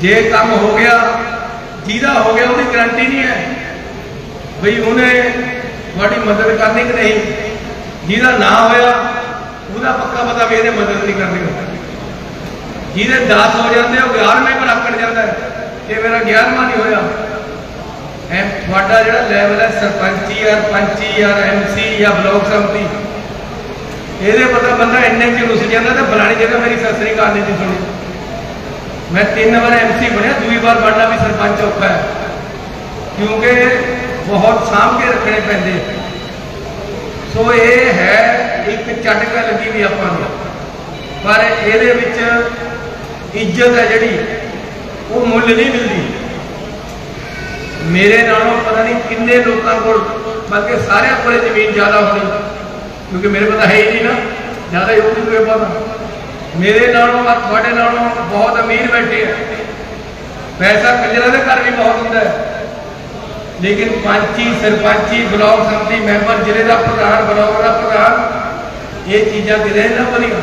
[SPEAKER 1] ਜੇ ਕੰਮ ਹੋ ਗਿਆ, ਜਿਹਦਾ ਹੋ ਗਿਆ, ਉਹਦੀ ਗਰੰਟੀ ਨਹੀਂ ਹੈ। ਬਈ ਉਹਨੇ ਤੁਹਾਡੀ ਮਦਦ ਕਰਨੀ ਕਿ ਨਹੀਂ? ਜਿਹਦਾ ਨਾ ਹੋਇਆ, ਉਹਦਾ ਪੱਕਾ ਪਤਾ ਵੀ ਇਹਨੇ ਮਦਦ ਨਹੀਂ ਕਰਨੀ ਜਿਹਦੇ 10 ਹੋ ਜਾਂਦੇ ਉਹ 11ਵੇਂ ਪਰ ਆਕੜ ਜਾਂਦਾ ਹੈ। ਕਿ ਮੇਰਾ 11ਵਾਂ ਨਹੀਂ ਹੋਇਆ। ਐਮ ਤੁਹਾਡਾ ਜਿਹੜਾ ਲੈਵਲ ਹੈ ਸਰਪੰਚੀ ਯਾਰ, ਪੰਚੀ ਜਾਂ ਐਮਸੀ ਜਾਂ ਬਲਾਕ ਸੰਮਤੀ ਇਹਦੇ ਪਤਾ ਬੰਦਾ ਇੰਨੇ ਚ ਰੁੱਸ ਜਾਂਦਾ ਤਾਂ ਫਲਾਣੀ ਜਗ੍ਹਾ ਮੇਰੀ ਸਤਿ ਸ੍ਰੀ ਨਹੀਂ ਸੀ ਸੁਣੀ। ਮੈਂ ਤਿੰਨ ਵਾਰ ਐਮਸੀ ਬਣਿਆ ਦੂਜੀ ਵਾਰ ਬਣਨਾ ਵੀ ਸਰਪੰਚ ਔਖਾ ਹੈ। ਕਿਉਂਕਿ ਬਹੁਤ ਸਾਂਭ ਕੇ ਰੱਖਣੇ ਪੈਂਦੇ ਸੋ ਇਹ ਹੈ, ਇੱਕ ਚਟਕਾ ਲੱਗੀ ਵੀ ਆਪਾਂ ਨੂੰ। ਪਰ ਇਹਦੇ ਵਿੱਚ ਇੱਜ਼ਤ ਹੈ ਜਿਹੜੀ, ਉਹ ਮੁੱਲ ਨਹੀਂ ਮਿਲਦੀ। ਮੇਰੇ ਨਾਲੋਂ ਪਤਾ ਨਹੀਂ ਕਿੰਨੇ ਲੋਕਾਂ ਕੋਲ, ਬਲਕਿ ਸਾਰਿਆਂ ਕੋਲੇ ਜ਼ਮੀਨ ਜ਼ਿਆਦਾ ਹੋਣੀ। ਕਿਉਂਕਿ ਮੇਰੇ ਪਤਾ ਹੈ ਹੀ ਨਹੀਂ ਨਾ, ਜ਼ਿਆਦਾ ਹੀ ਹੋਣੀ ਕੋਈ ਪਤਾ ਮੇਰੇ ਨਾਲੋਂ ਆ, ਤੁਹਾਡੇ ਨਾਲੋਂ ਬਹੁਤ ਅਮੀਰ ਬੈਠੇ ਆ। ਪੈਸਾ ਕੰਜਰਾਂ ਦੇ ਘਰ ਵੀ ਬਹੁਤ ਹੁੰਦਾ ਹੈ। ਲੇਕਿਨ ਪੰਚੀ, ਸਰਪੰਚੀ, ਬਲਾਕ ਸੰਮਤੀ ਮੈਂਬਰ, ਜ਼ਿਲ੍ਹੇ ਦਾ ਪ੍ਰਧਾਨ, ਬਲਾਕ ਦਾ ਪ੍ਰਧਾਨ, ਇਹ ਚੀਜ਼ਾਂ ਕਿਤੇ ਨਾ ਬਣੀਆਂ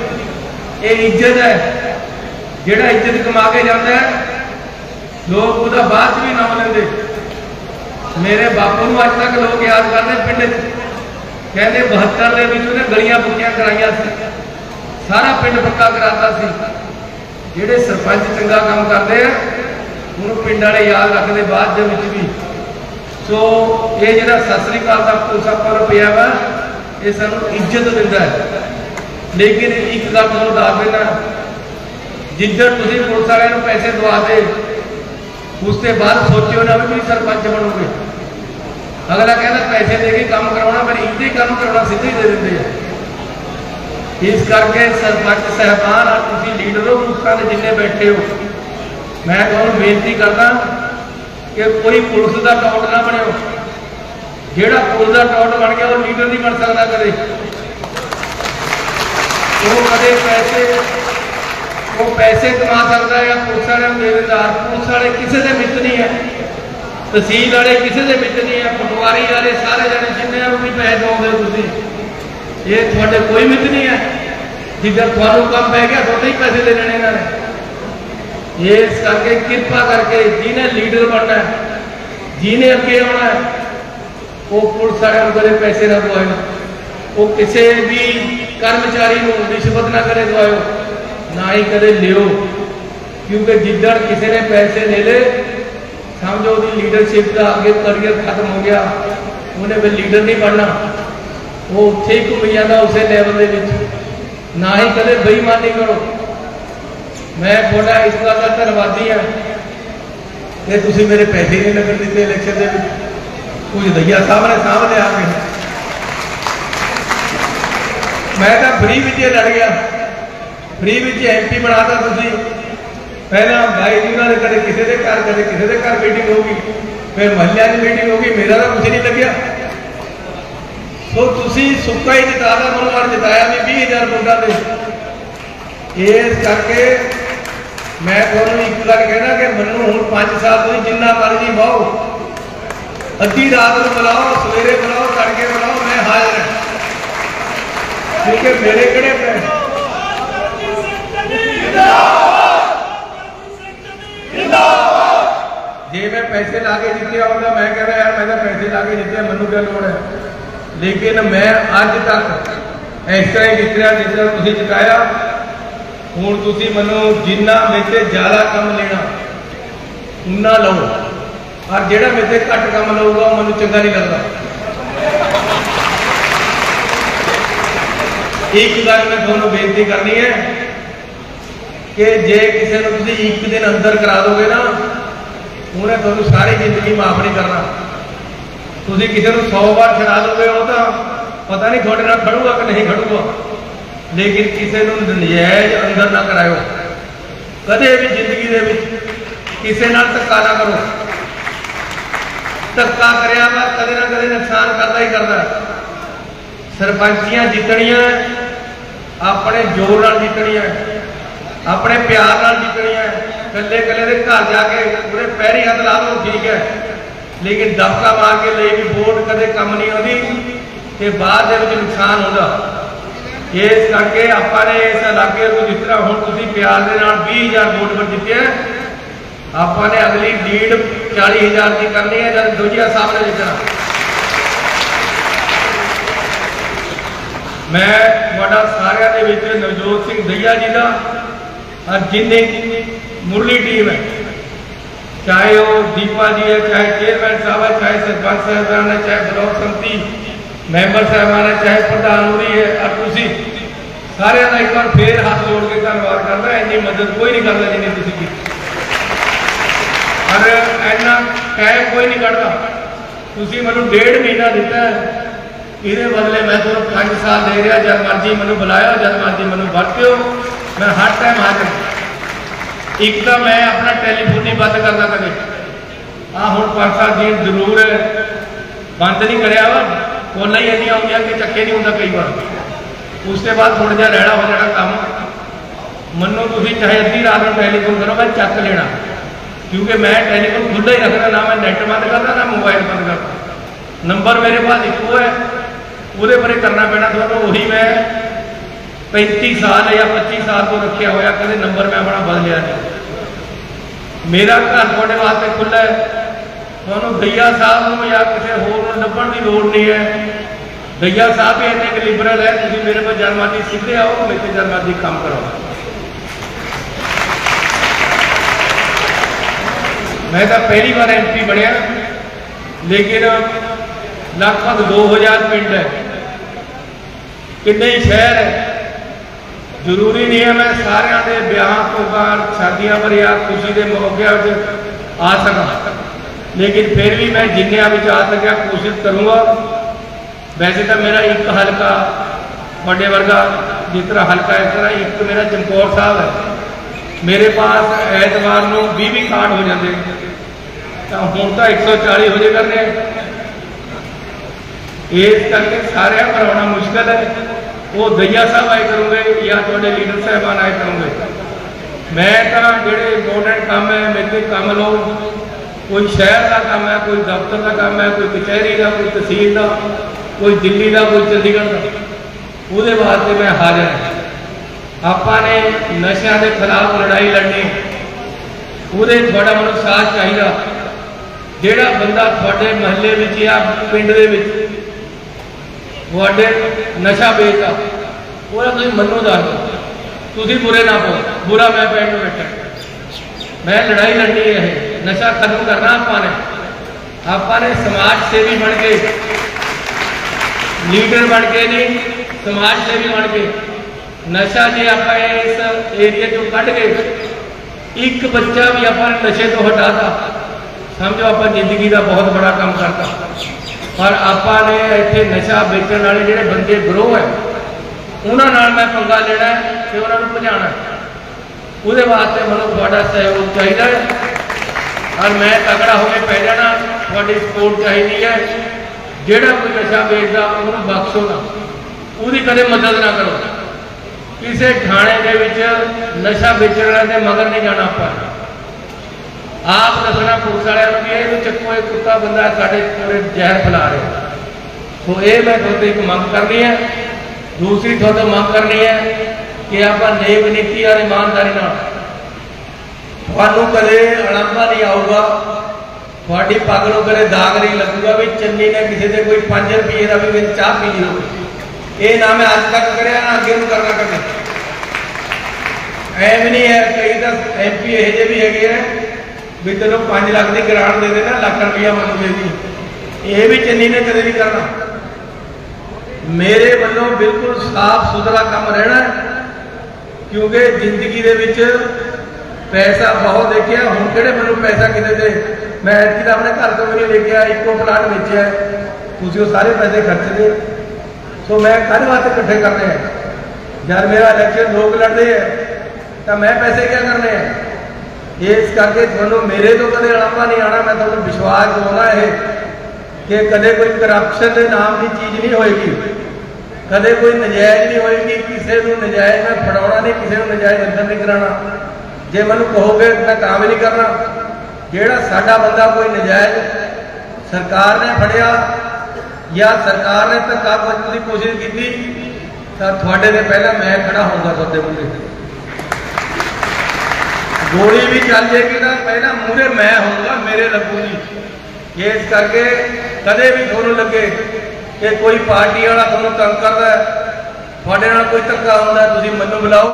[SPEAKER 1] ਇਹ ਇੱਜ਼ਤ ਹੈ। ਜਿਹੜਾ ਇੱਜ਼ਤ ਕਮਾ ਕੇ ਜਾਂਦਾ ਹੈ, ਲੋਕ ਉਹਦਾ ਬਾਅਦ 'ਚ ਵੀ ਨਾਮ ਲੈਂਦੇ। ਮੇਰੇ ਬਾਪੂ ਨੂੰ ਅੱਜ ਤੱਕ ਲੋਕ ਯਾਦ ਕਰਦੇ, ਪਿੰਡ ਕਹਿੰਦੇ 72 ਦੇ ਵਿੱਚ ਉਹਨੇ ਗਲੀਆਂ ਪੱਕੀਆਂ ਕਰਾਈਆਂ ਸੀ। ਸਾਰਾ ਪਿੰਡ ਪੱਕਾ ਕਰਾਤਾ ਸੀ। ਜਿਹੜੇ ਸਰਪੰਚ ਚੰਗਾ ਕੰਮ ਕਰਦੇ ਆ, ਉਹਨੂੰ ਪਿੰਡ ਵਾਲੇ ਯਾਦ ਰੱਖਦੇ ਬਾਅਦ ਦੇ ਵਿੱਚ ਵੀ। ਸੋ ਇਹ ਜਿਹੜਾ ਸਤਿ ਸ੍ਰੀ ਅਕਾਲ ਦਾ ਪੁਲਿਸ ਆਪਾਂ ਨੂੰ ਪਿਆ ਵਾ, ਇਹ ਸਾਨੂੰ ਇੱਜ਼ਤ ਦਿੰਦਾ ਹੈ। ਲੇਕਿਨ ਇੱਕ ਗੱਲ ਤੁਹਾਨੂੰ ਦੱਸ ਦੇਣਾ ਜਿੱਦਣ ਤੁਸੀਂ ਪੁਲਿਸ ਵਾਲਿਆਂ ਨੂੰ ਪੈਸੇ ਦਵਾ ਦੇ, ਉਸ ਤੋਂ ਬਾਅਦ ਸੋਚਿਓ ਨਾ ਵੀ ਸਰਪੰਚ ਬਣੋਗੇ। ਅਗਲਾ ਕਹਿੰਦਾ ਪੈਸੇ ਦੇ ਕੇ ਕੰਮ ਕਰਾਉਣਾ, ਪਰ ਇੱਥੇ ਹੀ ਕੰਮ ਕਰਾਉਣਾ ਸਿੱਧੇ ਹੀ ਦੇ ਦਿੰਦੇ ਆ। ਇਸ ਕਰਕੇ ਸਰਪੰਚ ਸਹਿਬਾਨ ਆ, ਤੁਸੀਂ ਲੀਡਰ ਹੋ ਲੋਕਾਂ ਦੇ ਜਿੰਨੇ ਬੈਠੇ ਹੋ, ਮੈਂ ਤੁਹਾਨੂੰ ਬੇਨਤੀ ਕਰਦਾ ਕਿ ਕੋਈ ਪੁਲਿਸ ਦਾ ਟੌਟ ਨਾ ਬਣਿਓ। ਜਿਹੜਾ ਪੁਲਿਸ ਦਾ ਟੌਟ ਬਣ ਗਿਆ, ਉਹ ਲੀਡਰ ਨਹੀਂ ਬਣ ਸਕਦਾ ਕਦੇ। ਉਹ ਕਦੇ ਪੈਸੇ, ਉਹ ਪੈਸੇ ਕਮਾ ਸਕਦਾ ਹੈ ਪੁਲਿਸ ਵਾਲਿਆਂ ਨੂੰ ਦੇ ਦਿੰਦਾ। ਪੁਲਿਸ ਵਾਲੇ ਕਿਸੇ ਦੇ ਮਿੱਤ ਨਹੀਂ ਹੈ। ਤਹਿਸੀਲ ਵਾਲੇ ਕਿਸੇ ਦੇ ਵਿੱਚ ਨਹੀਂ ਹੈ ਪਟਵਾਰੀ ਵਾਲੇ ਸਾਰੇ ਜਣੇ ਜਿੰਨੇ ਨੂੰ ਵੀ ਪੈਸੇ ਦੋਗੇ ਤੁਸੀਂ। ਇਹ ਤੁਹਾਡੇ ਕੋਈ ਮਿੱਤ ਨਹੀਂ ਹੈ। ਜਿੱਦਾਂ ਤੁਹਾਨੂੰ ਕੰਮ ਪੈ ਗਿਆ, ਤੁਹਾਡੇ ਹੀ ਪੈਸੇ ਦੇ ਲੈਣੇ ਇਹਨਾਂ ਨੇ। ਇਸ ਕਰਕੇ ਕਿਰਪਾ ਕਰਕੇ ਜਿਹਨੇ ਲੀਡਰ ਬਣਨਾ ਜਿਹਨੇ ਅੱਗੇ ਆਉਣਾ ਉਹ ਪੁਲਿਸ ਵਾਲਿਆਂ ਨੂੰ ਕਦੇ ਪੈਸੇ ਨਾ ਦਵਾਇਓ। ਉਹ ਕਿਸੇ ਵੀ ਕਰਮਚਾਰੀ ਨੂੰ ਰਿਸ਼ਵਤ ਨਾ ਕਰੇ ਦਵਾਇਓ, ਨਾ ਹੀ ਕਦੇ ਲਿਓ। ਕਿਉਂਕਿ ਜਿੱਦਣ ਕਿਸੇ ਨੇ ਪੈਸੇ ਲੈ ਲਏ ਸਮਝੋ ਉਹਦੀ ਲੀਡਰਸ਼ਿਪ ਦਾ ਅੱਗੇ ਕਰੀਅਰ ਖਤਮ ਹੋ ਗਿਆ। ਉਹਨੇ ਫਿਰ ਲੀਡਰ ਨਹੀਂ ਬਣਨਾ। ਉਹ ਉੱਥੇ ਹੀ ਘੁੰਮ ਜਾਂਦਾ ਉਸੇ ਲੈਵਲ ਦੇ ਵਿੱਚ। ਨਾ ਹੀ ਕਦੇ ਬੇਈਮਾਨੀ ਕਰੋ। ਮੈਂ ਤੁਹਾਡਾ ਇਸ ਗੱਲ ਦਾ ਧੰਨਵਾਦੀ ਹਾਂ। ਕਿ ਤੁਸੀਂ ਮੇਰੇ ਪੈਸੇ ਨਹੀਂ ਲੱਗਣ ਦਿੱਤੇ ਇਲੈਕਸ਼ਨ ਦੇ ਵਿੱਚ। ਕੁਝ ਦਈਆ ਸਾਹਮਣੇ ਨੇ ਸਾਹਮਣੇ ਆ ਗਏ ਮੈਂ ਤਾਂ ਫ੍ਰੀ ਵਿੱਚ ਲੜ ਗਿਆ। ਫ੍ਰੀ ਵਿੱਚ ਐਮਪੀ ਬਣਾਤਾ ਤੁਸੀਂ। ਪਹਿਲਾਂ ਬਾਈ ਜੀ ਨਾਲ ਕਦੇ ਕਿਸੇ ਦੇ ਘਰ, ਕਦੇ ਕਿਸੇ ਦੇ ਘਰ ਮੀਟਿੰਗ ਹੋਗੀ ਫਿਰ ਮਹੱਲਿਆਂ ਦੀ ਮੀਟਿੰਗ ਹੋਗੀ ਮੇਰਾ ਤਾਂ ਕੁਝ ਨਹੀਂ ਲੱਗਿਆ। ਸੋ ਤੁਸੀਂ ਸੁੱਕਾ ਹੀ ਜਿਤਾਦਾ ਮੈਨੂੰ ਅੱਜ ਜਿਤਾਇਆ ਵੀ 20000 ਵੋਟਾਂ ਦੇ ਇਸ ਕਰਕੇ ਮੈਂ ਤੁਹਾਨੂੰ ਇੱਕ ਗੱਲ ਕਹਿਣਾ ਕਿ ਮੈਨੂੰ ਹੁਣ 5 ਸਾਲ ਤੋਂ ਜਿੰਨਾ ਮਰਜ਼ੀ ਬਾਹੋ ਅੱਧੀ ਰਾਤ ਨੂੰ ਬੁਲਾਓ, ਸਵੇਰੇ ਬੁਲਾਓ, ਤੜਕੇ ਬੁਲਾਓ, ਮੈਂ ਹਾਜ਼ਰ ਹਾਂ। ਕਿਉਂਕਿ ਮੇਰੇ ਕਿਹੜੇ ਪੈਸੇ ਜੇ ਮੈਂ ਪੈਸੇ ਲਾ ਕੇ ਜਿੱਤਿਆ ਹੁੰਦਾ ਮੈਂ ਕਹਿੰਦਾ, ਯਾਰ, ਮੈਂ ਤਾਂ ਪੈਸੇ ਲਾ ਕੇ ਜਿੱਤਿਆ ਮੈਨੂੰ ਕੀ ਲੋੜ ਹੈ? ਲੇਕਿਨ ਮੈਂ ਅੱਜ ਤੱਕ ਇਸ ਤਰ੍ਹਾਂ ਹੀ ਜਿੱਤਿਆ ਜਿਸ ਤਰ੍ਹਾਂ ਤੁਸੀਂ ਜਿਤਾਇਆ। ਹੁਣ ਤੁਸੀਂ ਮੈਨੂੰ ਜਿੰਨਾ ਮੇਰੇ ਜ਼ਿਆਦਾ ਕੰਮ ਲੈਣਾ, ਉਨਾ ਲਓ। ਔਰ ਜਿਹੜਾ ਮੇਰੇ ਘੱਟ ਕੰਮ ਲਊਗਾ, ਉਹ ਮੈਨੂੰ ਚੰਗਾ ਨਹੀਂ ਲੱਗਦਾ। ਇੱਕ ਗੱਲ ਮੈਂ ਤੁਹਾਨੂੰ ਬੇਨਤੀ ਕਰਨੀ ਹੈ ਕਿ ਜੇ ਕਿਸੇ ਨੂੰ ਤੁਸੀਂ ਇੱਕ ਦਿਨ ਅੰਦਰ ਕਰਾ ਦੋਗੇ ਨਾ, ਉਹਨੇ ਤੁਹਾਨੂੰ ਸਾਰੀ ਜ਼ਿੰਦਗੀ ਮਾਫ ਨਹੀਂ ਕਰਨਾ। ਤੁਸੀਂ ਕਿਸੇ ਨੂੰ 100 ਵਾਰ ਛਡਾ ਦੋਗੇ, ਉਹ ਤਾਂ ਪਤਾ ਨਹੀਂ ਤੁਹਾਡੇ ਨਾਲ ਖੜੂਗਾ ਕਿ ਨਹੀਂ ਖੜੂਗਾ। ਲੇਕਿਨ ਕਿਸੇ ਨੂੰ ਨਜਾਇਜ਼ ਅੰਦਰ ਨਾ ਕਰਾਇਓ। ਕਦੇ ਵੀ ਜ਼ਿੰਦਗੀ ਦੇ ਵਿੱਚ ਕਿਸੇ ਨਾਲ ਧੱਕਾ ਨਾ ਕਰੋ। ਧੱਕਾ ਕਰਿਆ ਵਾ ਕਦੇ ਨਾ ਕਦੇ ਨੁਕਸਾਨ ਕਰਦਾ ਹੀ ਕਰਦਾ। ਸਰਪੰਚੀਆਂ ਜਿੱਤਣੀਆਂ, ਆਪਣੇ ਜ਼ੋਰ ਨਾਲ ਜਿੱਤਣੀਆਂ। ਆਪਣੇ ਪਿਆਰ ਨਾਲ ਜਿੱਤਣੀ ਹੈ। ਕੱਲੇ ਕੱਲੇ ਦੇ ਘਰ ਜਾ ਕੇ ਪੂਰੇ ਪੈਰੀ ਹੱਥ ਲਾ ਲਓ ਠੀਕ ਹੈ। ਲੇਕਿਨ ਦਬਕਾ ਮਾਰ ਕੇ ਲਈ ਵੀ ਵੋਟ ਕਦੇ ਕੰਮ ਨਹੀਂ ਆਉਂਦੀ ਤੇ ਬਾਅਦ ਦੇ ਵਿੱਚ ਨੁਕਸਾਨ ਹੁੰਦਾ। ਇਸ ਕਰਕੇ ਆਪਾਂ ਨੇ ਇਸ ਇਲਾਕੇ ਨੂੰ ਜਿਸ ਤਰ੍ਹਾਂ ਹੁਣ ਤੁਸੀਂ ਪਿਆਰ ਦੇ ਨਾਲ 20000 ਵੋਟ ਪਰ ਜਿੱਤਿਆ ਆਪਾਂ ਨੇ ਅਗਲੀ ਲੀਡ 40000 ਦੀ ਕਰਨੀ ਹੈ, ਜਦ ਦੂਜੀਆ ਸਾਹਿਬ ਨੇ ਜਿੱਤਣਾ। ਮੈਂ ਤੁਹਾਡਾ ਸਾਰਿਆਂ ਦੇ ਵਿੱਚ ਨਵਜੋਤ ਸਿੰਘ ਦਈਆ ਜੀ ਦਾ ਔਰ ਜਿੰਨੇ ਮੁਰਲੀ ਟੀਮ ਹੈ, ਚਾਹੇ ਉਹ ਦੀਪਾ ਜੀ ਹੈ, ਚਾਹੇ ਚੇਅਰਮੈਨ ਸਾਹਿਬ ਹੈ, ਚਾਹੇ ਸਰਪੰਚ ਸਾਹਿਬਾਨ ਹੈ, ਚਾਹੇ ਬਲਾਕ ਸੰਮਤੀ ਮੈਂਬਰ ਸਾਹਿਬਾਨ ਚਾਹੇ ਪ੍ਰਧਾਨ ਹੋਰੀ ਹੈ ਔਰ ਤੁਸੀਂ ਸਾਰਿਆਂ ਦਾ ਇੱਕ ਵਾਰ ਫੇਰ ਹੱਥ ਜੋੜ ਕੇ ਧੰਨਵਾਦ ਕਰਦਾ, ਇੰਨੀ ਮਦਦ ਕੋਈ ਨਹੀਂ ਕਰਦਾ ਜਿੰਨੀ ਤੁਸੀਂ ਕੀਤੀ। ਔਰ ਇੰਨਾ ਟਾਈਮ ਕੋਈ ਨਹੀਂ ਕੱਢਦਾ। ਤੁਸੀਂ ਮੈਨੂੰ ਡੇਢ ਮਹੀਨਾ ਦਿੱਤਾ ਇਹਦੇ ਬਦਲੇ ਮੈਂ ਤੁਹਾਨੂੰ 5 ਸਾਲ ਦੇ ਰਿਹਾ, ਜਦ ਮਰਜ਼ੀ ਮੈਨੂੰ ਬੁਲਾਇਆ ਜਦ ਮਰਜ਼ੀ ਮੈਨੂੰ ਵਰਤਿਓ, ਮੈਂ ਹਰ ਟਾਈਮ ਹਾਜ਼ਰ ਇੱਕ ਤਾਂ ਮੈਂ ਆਪਣਾ ਟੈਲੀਫੋਨ ਹੀ ਬੰਦ ਕਰਦਾ ਕਦੇ ਆ ਹੁਣ ਪੰਜ ਸੱਤ ਦਿਨ ਜ਼ਰੂਰ ਬੰਦ ਨਹੀਂ ਕਰਿਆ ਵਾ। ਕੋਲਾਂ ਹੀ ਇੰਨੀਆਂ ਆਉਂਦੀਆਂ ਕਿ ਚੱਕੇ ਨਹੀਂ ਹੁੰਦਾ ਕਈ ਵਾਰ। ਉਸ ਤੋਂ ਬਾਅਦ ਥੋੜਾ ਜਿਹਾ ਰਹਿਣਾ ਹੋ ਜਾਣਾ ਕੰਮ। ਮੰਨੋ ਤੁਸੀਂ ਚਾਹੇ ਅੱਧੀ ਰਾਤ ਨੂੰ ਟੈਲੀਫੋਨ ਕਰੋ, ਮੈਂ ਚੱਕ ਲੈਣਾ। ਕਿਉਂਕਿ ਮੈਂ ਟੈਲੀਫੋਨ ਖੁੱਲ੍ਹਾ ਹੀ ਰੱਖਦਾ, ਨਾ ਮੈਂ ਨੈਟ ਬੰਦ ਕਰਦਾ, ਨਾ ਮੋਬਾਈਲ ਬੰਦ ਕਰਦਾ। ਨੰਬਰ ਮੇਰੇ ਪਾਸ ਇੱਕੋ ਹੈ। ਉਹਦੇ ਬਾਰੇ ਕਰਨਾ ਪੈਣਾ ਤੁਹਾਨੂੰ, ਉਹੀ ਮੈਂ 35 ਸਾਲ ਜਾਂ 25 ਸਾਲ ਤੋਂ ਰੱਖਿਆ ਹੋਇਆ, ਕਦੇ ਨੰਬਰ ਮੈਂ ਆਪਣਾ ਬਦਲਿਆ ਨਹੀਂ। ਮੇਰਾ ਘਰ ਤੁਹਾਡੇ ਵਾਸਤੇ ਖੁੱਲ੍ਹਾ ਹੈ। ਤੁਹਾਨੂੰ ਦਈਆ ਸਾਹਿਬ ਨੂੰ ਜਾਂ ਕਿਸੇ ਹੋਰ ਨੂੰ ਲੱਭਣ ਦੀ ਲੋੜ ਨਹੀਂ ਹੈ। ਦਈਆ ਸਾਹਿਬ ਵੀ ਇੰਨੇ ਕਿ ਲਿਬਰਲ ਹੈ, ਤੁਸੀਂ ਮੇਰੇ ਕੋਲ ਜਨਮਾਦੀ ਸਿੱਧੇ ਆਓ ਮੇਰੇ ਤੇ ਜਨਮਾਦੀ ਕੰਮ ਕਰੋ ਮੈਂ ਤਾਂ ਪਹਿਲੀ ਵਾਰ ਐਮਪੀ ਬਣਿਆ, ਲੇਕਿਨ ਲਗਭਗ 2000 ਪਿੰਡ ਹੈ। ਕਿੰਨੇ ਹੀ ਸ਼ਹਿਰ ਹੈ। ਜ਼ਰੂਰੀ ਨਹੀਂ ਹੈ ਮੈਂ ਸਾਰਿਆਂ ਦੇ ਵਿਆਹ ਤੋਂ ਬਾਅਦ ਸ਼ਾਦੀਆਂ ਪਰ ਖੁਸ਼ੀ ਦੇ ਮੌਕਿਆਂ ਵਿੱਚ ਆ ਸਕਾਂ। ਲੇਕਿਨ ਫਿਰ ਵੀ ਮੈਂ ਜਿੰਨਿਆਂ ਵਿੱਚ ਆ ਸਕਿਆ, ਕੋਸ਼ਿਸ਼ ਕਰੂੰਗਾ। ਵੈਸੇ ਤਾਂ ਮੇਰਾ ਇੱਕ ਹਲਕਾ ਵੱਡੇ ਵਰਗਾ, ਜਿਸ ਤਰ੍ਹਾਂ ਹਲਕਾ ਇਸ ਤਰ੍ਹਾਂ ਇੱਕ ਮੇਰਾ ਚਮਕੌਰ ਸਾਹਿਬ ਹੈ। ਮੇਰੇ ਪਾਸ ਐਤਵਾਰ ਨੂੰ 20 20 ਕਾਰਡ ਹੋ ਜਾਂਦੇ ਤਾਂ ਹੁਣ ਤਾਂ 140 ਹੋ ਜੇ ਕਰਨੇ। ਇਸ ਕਰਕੇ ਸਾਰਿਆਂ ਪਰ ਆਉਣਾ ਮੁਸ਼ਕਲ ਹੈ। ਉਹ ਦਈਆ ਸਾਹਿਬ ਆਏ ਕਰੂੰਗੇ ਜਾਂ ਤੁਹਾਡੇ ਲੀਡਰ ਸਾਹਿਬਾਨ ਆਏ ਕਰੂੰਗੇ। ਮੈਂ ਤਾਂ ਜਿਹੜੇ ਇੰਪੋਰਟੈਂਟ ਕੰਮ ਹੈ, ਮੇਰੇ ਕੰਮ ਲਓ। ਕੋਈ ਸ਼ਹਿਰ ਦਾ ਕੰਮ ਹੈ, ਕੋਈ ਦਫ਼ਤਰ ਦਾ ਕੰਮ ਹੈ, ਕੋਈ ਕਚਹਿਰੀ ਦਾ, ਕੋਈ ਤਹਿਸੀਲ ਦਾ, ਕੋਈ ਦਿੱਲੀ ਦਾ, ਕੋਈ ਚੰਡੀਗੜ੍ਹ ਦਾ। ਉਹਦੇ ਵਾਸਤੇ ਮੈਂ ਹਾਜ਼ਰ ਹਾਂ। ਆਪਾਂ ਨੇ ਨਸ਼ਿਆਂ ਦੇ ਖਿਲਾਫ ਲੜਾਈ ਲੜਨੀ। ਉਹਦੇ ਤੁਹਾਡਾ ਮੈਨੂੰ ਸਾਥ ਚਾਹੀਦਾ। ਜਿਹੜਾ ਬੰਦਾ ਤੁਹਾਡੇ ਮਹੱਲੇ ਵਿੱਚ ਜਾਂ ਪਿੰਡ ਦੇ ਵਿੱਚ ਤੁਹਾਡੇ ਨਸ਼ਾ ਵੇਚਦਾ ਉਹਦਾ ਤੁਸੀਂ ਮੰਨੋ ਦੱਸ ਦਿਓ ਤੁਸੀਂ ਬੁਰੇ ਨਾ ਪਾਓ ਬੁਰਾ ਮੈਂ ਪੈਣ ਨੂੰ ਬੈਠਾ। ਮੈਂ ਲੜਾਈ ਲੜਨੀ ਹੈ ਇਹ। ਨਸ਼ਾ ਖਤਮ ਕਰਨਾ ਆਪਾਂ ਨੇ। ਆਪਾਂ ਨੇ ਸਮਾਜ ਸੇਵੀ ਬਣ ਕੇ। ਲੀਡਰ ਬਣ ਕੇ ਨਹੀਂ, ਸਮਾਜ ਸੇਵੀ ਬਣ ਕੇ। ਨਸ਼ਾ ਜੇ ਆਪਾਂ ਇਸ ਏਰੀਆ ਚੋਂ ਕੱਢ ਕੇ, ਇੱਕ ਬੱਚਾ ਵੀ ਆਪਾਂ ਨਸ਼ੇ ਤੋਂ ਹਟਾਤਾ। ਸਮਝੋ ਆਪਾਂ ਜ਼ਿੰਦਗੀ ਦਾ ਬਹੁਤ ਬੜਾ ਕੰਮ ਕਰਤਾ। ਔਰ ਆਪਾਂ ਨੇ ਇੱਥੇ ਨਸ਼ਾ ਵੇਚਣ ਵਾਲੇ ਜਿਹੜੇ ਬੰਦੇ ਗਰੋਹ ਹੈ, ਉਹਨਾਂ ਨਾਲ ਮੈਂ ਪੰਗਾ ਲੈਣਾ ਹੈ ਤੇ ਉਹਨਾਂ ਨੂੰ ਭਜਾਣਾ ਉਹਦੇ ਵਾਸਤੇ ਮੈਨੂੰ ਤੁਹਾਡਾ ਸਹਿਯੋਗ ਚਾਹੀਦਾ ਹੈ। ਔਰ ਮੈਂ ਤਗੜਾ ਹੋ ਕੇ ਪੈ ਜਾਣਾ, ਤੁਹਾਡੀ ਸਪੋਰਟ ਚਾਹੀਦੀ ਹੈ। ਜਿਹੜਾ ਕੋਈ ਨਸ਼ਾ ਵੇਚਦਾ, ਉਹਨੂੰ ਬਖਸ਼ੋ ਨਾ। ਉਹਦੀ ਕਦੇ ਮਦਦ ਨਾ ਕਰੋ। ਕਿਸੇ ਥਾਣੇ ਦੇ ਵਿੱਚ ਨਸ਼ਾ ਵੇਚਣ ਵਾਲਿਆਂ ਦੇ ਮਗਰ ਨਹੀਂ ਜਾਣਾ ਆਪਾਂ। ਆਪ ਦੱਸਣਾ ਪੁਲਿਸ ਵਾਲਿਆਂ ਨੂੰ ਵੀ ਇਹਨੂੰ ਚੱਕੋ, ਇਹ ਕੁੱਤਾ ਬੰਦਾ ਸਾਡੇ ਪੂਰੇ ਜ਼ਹਿਰ ਫੈਲਾ ਰਿਹਾ। ਸੋ ਇਹ ਮੈਂ ਤੁਹਾਡੇ ਇੱਕ ਮੰਗ ਕਰਨੀ ਹੈ। ਦੂਸਰੀ ਤੁਹਾਡੇ ਮੰਗ ਕਰਨੀ ਹੈ ਕਿ ਆਪਾਂ ਨੇਕ ਨੀਤੀ ਔਰ ਇਮਾਨਦਾਰੀ ਨਾਲ ਤੁਹਾਨੂੰ ਕਦੇ ਅਲੰਬਾ ਨਹੀਂ ਆਊਗਾ, ਤੁਹਾਡੀ ਪੱਗ ਨੂੰ ਕਦੇ ਦਾਗ ਨਹੀਂ ਲੱਗੂਗਾ ਵੀ ਚੰਨੀ ਨੇ ਕਿਸੇ ਦੇ ਕੋਈ 5 ਰੁਪਏ ਦਾ ਵੀ ਵਿੱਚ ਚਾਹ ਪੀ ਲਈ ਇਹ ਨਾ ਮੈਂ ਅੱਜ ਤੱਕ ਕਰਿਆ, ਨਾ ਅੱਗੇ ਨੂੰ ਕਰਨਾ ਕਰਨਾ ਐ ਨਹੀਂ ਹੈ, ਕਈ ਤਾਂ ਐਮਪੀ ਇਹ ਜਿਹੇ ਵੀ ਹੈਗੇ ਆ ਵੀ ਤੈਨੂੰ 5 ਲੱਖ ਦੀ ਗ੍ਰਾਂਟ ਦੇ ਦੇਣਾ, ਲੱਖ ਰੁਪਇਆ ਮੈਨੂੰ ਦੇ ਦੀ ਇਹ ਵੀ ਚੰਨੀ ਨੇ ਕਦੇ ਨਹੀਂ ਕਰਨਾ। ਮੇਰੇ ਵੱਲੋਂ ਬਿਲਕੁਲ ਸਾਫ਼ ਸੁਥਰਾ ਕੰਮ ਰਹਿਣਾ ਕਿਉਂਕਿ ਜ਼ਿੰਦਗੀ ਦੇ ਵਿੱਚ ਪੈਸਾ ਬਹੁਤ ਦੇਖਿਆ, ਹੁਣ ਕਿਹੜੇ ਮੈਨੂੰ ਪੈਸਾ ਕਿਤੇ ਦੇ? ਮੈਂ ਐਤਕੀ ਤਾਂ ਆਪਣੇ ਘਰ ਤੋਂ ਵੀ ਨਹੀਂ ਲੈ ਕੇ ਆਇਆ ਇੱਕੋ ਪਲਾਟ ਵੇਚਿਆ ਤੁਸੀਂ ਉਹ ਸਾਰੇ ਪੈਸੇ ਖਰਚਦੇ ਸੋ ਮੈਂ ਕਾਹਦੇ ਵਾਸਤੇ ਇਕੱਠੇ ਕਰਨੇ ਆ। ਜਦ ਮੇਰਾ ਇਲੈਕਸ਼ਨ ਲੋਕ ਲੜਦੇ ਆ, ਤਾਂ ਮੈਂ ਪੈਸੇ ਕਿਆ ਕਰਨੇ ਆ? ਇਸ ਕਰਕੇ ਤੁਹਾਨੂੰ ਮੇਰੇ ਤੋਂ ਕਦੇ ਅਲਾਪਾ ਨਹੀਂ ਆਣਾ ਮੈਂ ਤੁਹਾਨੂੰ ਵਿਸ਼ਵਾਸ ਦਿਵਾਉਣਾ ਇਹ ਕਿ ਕਦੇ ਕੋਈ ਕਰਪਸ਼ਨ ਦੇ ਨਾਮ ਦੀ ਚੀਜ਼ ਨਹੀਂ ਹੋਏਗੀ। ਕਦੇ ਕੋਈ ਨਜਾਇਜ਼ ਨਹੀਂ ਹੋਏਗੀ, ਕਿਸੇ ਨੂੰ ਨਜਾਇਜ਼ ਮੈਂ ਫੜਾਉਣਾ ਨਹੀਂ, ਕਿਸੇ ਨੂੰ ਨਜਾਇਜ਼ ਅੰਦਰ ਨਹੀਂ ਕਰਾਉਣਾ। ਜੇ ਮੈਨੂੰ ਕਹੋਗੇ ਮੈਂ ਕੰਮ ਨਹੀਂ ਕਰਨਾ। ਜਿਹੜਾ ਸਾਡਾ ਬੰਦਾ ਕੋਈ ਨਜਾਇਜ਼ ਸਰਕਾਰ ਨੇ ਫੜਿਆ ਜਾਂ ਸਰਕਾਰ ਨੇ ਧੱਕਾ ਕਰਨ ਦੀ ਕੋਸ਼ਿਸ਼ ਕੀਤੀ, ਤਾਂ ਤੁਹਾਡੇ ਦੇ ਪਹਿਲਾਂ ਮੈਂ ਖੜਾ ਹੋਊਗਾ ਤੁਹਾਡੇ ਮੁੰਡੇ ਗੋਲੀ ਵੀ ਚੱਲ ਜੇਗੀ ਤਾਂ ਪਹਿਲਾਂ ਮੂਰੇ ਮੈਂ ਹੋਊਗਾ, ਮੇਰੇ ਲੱਗੂ ਜੀ ਇਸ ਕਰਕੇ ਕਦੇ ਵੀ ਤੁਹਾਨੂੰ ਲੱਗੇ ਕਿ ਕੋਈ ਪਾਰਟੀ ਵਾਲਾ ਤੁਹਾਨੂੰ ਤੰਗ ਕਰਦਾ ਤੁਹਾਡੇ ਨਾਲ ਕੋਈ ਧੱਕਾ ਹੁੰਦਾ ਤੁਸੀਂ ਮੈਨੂੰ ਬੁਲਾਓ।